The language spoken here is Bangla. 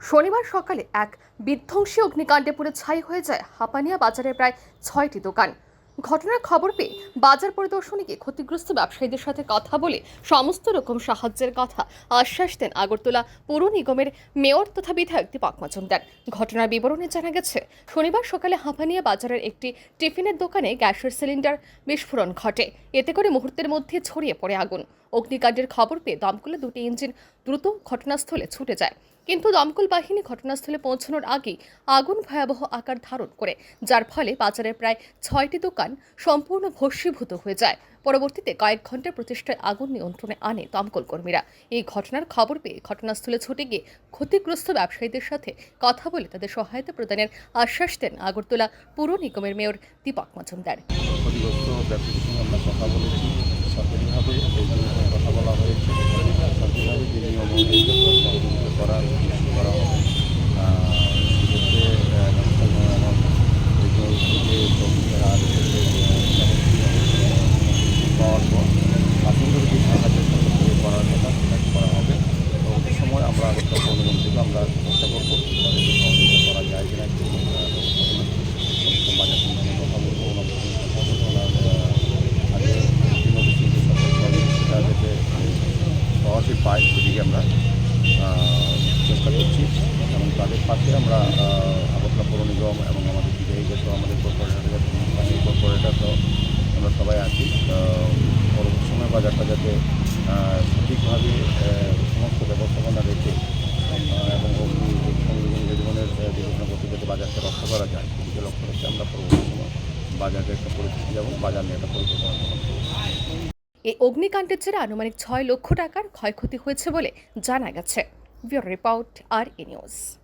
শনিবার সকালে এক বিধ্বংসী অগ্নিকাণ্ডে পুরো ছাই হয়ে যায় হাপানিয়া বাজারের প্রায় ছয়টি দোকান। ঘটনার খবর পেয়ে বাজার পরিদর্শনে গিয়ে ক্ষতিগ্রস্ত ব্যবসায়ীদের সাথে কথা বলে সমস্ত রকম সাহায্যের কথা আশ্বাস দেন আগরতলা পৌর নিগমের মেয়র তথা বিধায়ক দীপক মজুমদার। ঘটনার বিবরণে জানা গেছে, শনিবার সকালে হাঁপানিয়া বাজারের একটি টিফিনের দোকানে গ্যাসের সিলিন্ডার বিস্ফোরণ ঘটে। এতে করে মুহূর্তের মধ্যে ছড়িয়ে পড়ে আগুন। অগ্নিকাণ্ডের খবর পেয়ে দমকলে দুটি ইঞ্জিন দ্রুত ঘটনাস্থলে ছুটে যায়। কিন্তু দমকল বাহিনী ঘটনাস্থলে পৌঁছানোর আগেই আগুন ভয়াবহ আকার ধারণ করে, যার ফলে বাজারের প্রায় ছয়টি দোকান সম্পূর্ণ ভস্মীভূত হয়ে যায়। পরবর্তীতে কয়েক ঘণ্টার প্রচেষ্টায় আগুন নিয়ন্ত্রণে আনে দমকল কর্মীরা। এই ঘটনার খবর পেয়ে ঘটনাস্থলে ছুটে গিয়ে ক্ষতিগ্রস্ত ব্যবসায়ীদের সাথে কথা বলে তাদের সহায়তা প্রদানের আশ্বাস দেন আগরতলা পুর নিগমের মেয়র দীপক মজুমদার। কথা বলা হয়েছে। যে নিয়ম অনুযায়ী যত সহযোগিতা করার নিশ্চিত করা হবে আহ, সেক্ষেত্রে আহ, ডাক্তার আমার এই যে যে চব্বিশের আর হচ্ছে যে, আহ, পাওয়ার পর প্রাথমিক যে সাহায্য সরকার থেকে করার কথা সেটা করা হবে পরবর্তী সময় আমরা আগরতলা পৌরনিগম থেকে আমরা চেষ্টা করব তাদেরকে সহযোগিতা করা যায় কিনা একটু আহ, ব্যবস্থা করে। সমস্ত বাজার সঙ্গে কথা বলব ওনার সঙ্গে কথা বলব ওনার আহ, আগে তৃণমূল কিন্তু সরকার করে সেটা যাতে সহজে পায় সেদিকে আমরা চেষ্টা করছি। এবং তাদের পাশে আমরা আগরতলা পৌর নিগম এবং আমাদের বিধায়িকা সহ আমাদের কর্পোরেটর কর্পোরেটর সহ আমরা সবাই আছি। পরবর্তী সময় বাজারটা যাতে সঠিকভাবে সমস্ত ব্যবস্থাপনা রেখে, এবং অগ্নি জীবনের দুর্ঘটনা ঘটে যাতে বাজারকে রক্ষা করা যায়, সেদিকে লক্ষ্য রেখে আমরা পরবর্তী সময় বাজারের একটা পরিস্থিতি এবং বাজার নিয়ে একটা পরিকল্পনা এই অগ্নিকাণ্ডের জেরে আনুমানিক ছয় লক্ষ টাকার ক্ষয়ক্ষতি হয়েছে বলে জানা গেছে। ব্যুরো রিপোর্ট আর ই নিউজ।